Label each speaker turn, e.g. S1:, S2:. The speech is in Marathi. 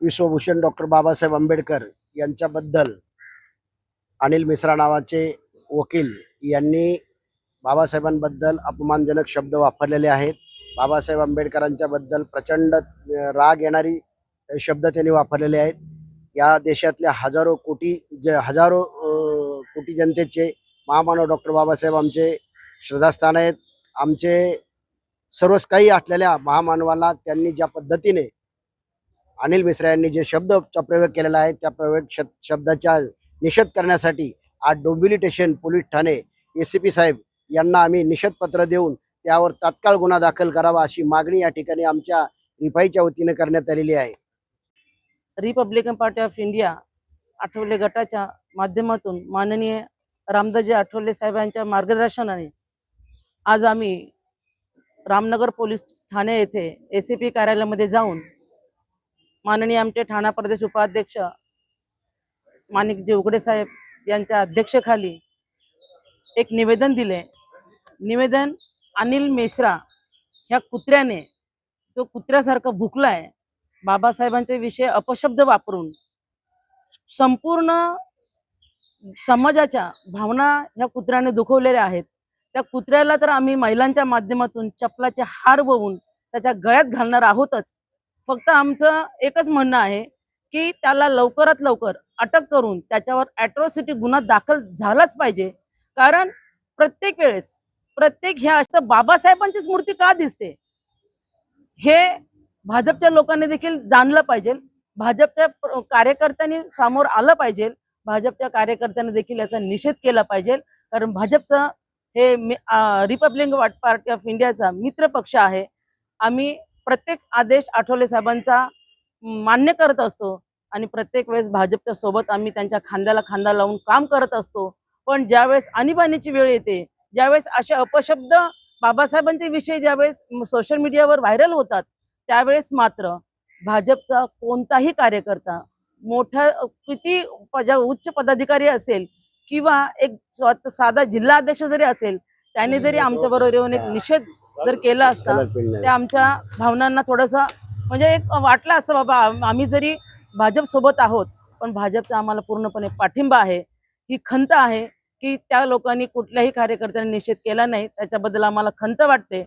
S1: विश्वभूषण डॉक्टर बाबासाहेब आंबेडकर यांच्याबद्दल अनिल मिश्रा नावाचे वकील यांनी बाबासाहेबांबद्दल अपमानजनक शब्द वापरलेले आहेत. बाबासाहेब आंबेडकरांच्याबद्दल प्रचंड राग येणारी शब्द त्यांनी वापरलेले आहेत. या देशातल्या हजारो कोटी ज हजारो कोटी जनतेचे महामानव डॉक्टर बाबासाहेब आमचे श्रद्धास्थान आहेत. आमचे सर्वच काही असलेल्या महामानवाला त्यांनी ज्या पद्धतीने अनिल मिश्रा यांनी जे शब्दचा प्रयोग केलेला आहे त्या प्रयोग श शब्दाच्या निषेध करण्यासाठी आज Dombivli station police Thane S C P साहेब यांना आम्ही निषेधपत्र देऊन त्यावर तात्काळ गुन्हा दाखल करावा अशी मागणी या ठिकाणी आमच्या रिफाईच्या वतीने करण्यात आलेली आहे.
S2: Republican party of India Athawale गटाच्या माध्यमातून माननीय रामदाजी आठवले साहेबांच्या मार्गदर्शनाने आज आम्ही रामनगर पोलीस ठाणे येथे ए सी पी कार्यालयामध्ये जाऊन माननीय आमचे ठाणा प्रदेश उपाध्यक्ष माणिकजी उघडे साहेब यांच्या अध्यक्षेखाली एक निवेदन दिले. निवेदन अनिल मिश्रा ह्या कुत्र्याने तो कुत्र्यासारखा भुकलाय बाबासाहेबांचे विषय अपशब्द वापरून संपूर्ण समाजाच्या भावना ह्या कुत्र्याने दुखवलेल्या आहेत. त्या कुत्र्याला तर आम्ही महिलांच्या माध्यमातून चपलाचे हार ववून त्याच्या गळ्यात घालणार आहोतच. फक्त आमचं एकच म्हणणं आहे की त्याला लवकरात लवकर अटक करून त्याच्यावर अॅट्रॉसिटी गुन्हा दाखल झालाच पाहिजे. कारण प्रत्येक वेळेस प्रत्येक ह्या अशा बाबासाहेबांचीच मूर्ती का दिसते? हे भाजपच्या लोकांनी देखील जाणलं पाहिजे. भाजपच्या कार्यकर्त्यांनी समोर आलं पाहिजे. भाजपच्या कार्यकर्त्यांनी देखील याचा निषेध केला पाहिजे. कारण भाजपचं हे रिपब्लिक पार्टी ऑफ इंडियाचा मित्र पक्ष आहे. आम्ही प्रत्येक आदेश आठवले साहेबांचा मान्य करत असतो आणि प्रत्येक वेळेस भाजपच्या सोबत आम्ही त्यांच्या खांद्याला खांदा लावून काम करत असतो. पण ज्यावेळेस आणीबाणीची वेळ येते ज्यावेळेस असे अपशब्द बाबासाहेबांचे विषय ज्यावेळेस सोशल मीडियावर व्हायरल होतात त्यावेळेस मात्र भाजपचा कोणताही कार्यकर्ता मोठ्या किती उच्च पदाधिकारी असेल किंवा एक साधा जिल्हा अध्यक्ष जरी असेल त्याने जरी आमच्या बरोबर येऊन एक निषेध जर केला असता ते आमच्या भावनांना थोडंसं म्हणजे एक वाटलं असं बाबा आम- आम्ही जरी भाजप सोबत आहोत पण भाजपचा आम्हाला पूर्णपणे पाठिंबा आहे. ही खंत आहे की त्या लोकांनी कुठल्याही कार्यकर्त्यांनी निषेध केला नाही त्याच्याबद्दल आम्हाला खंत वाटते.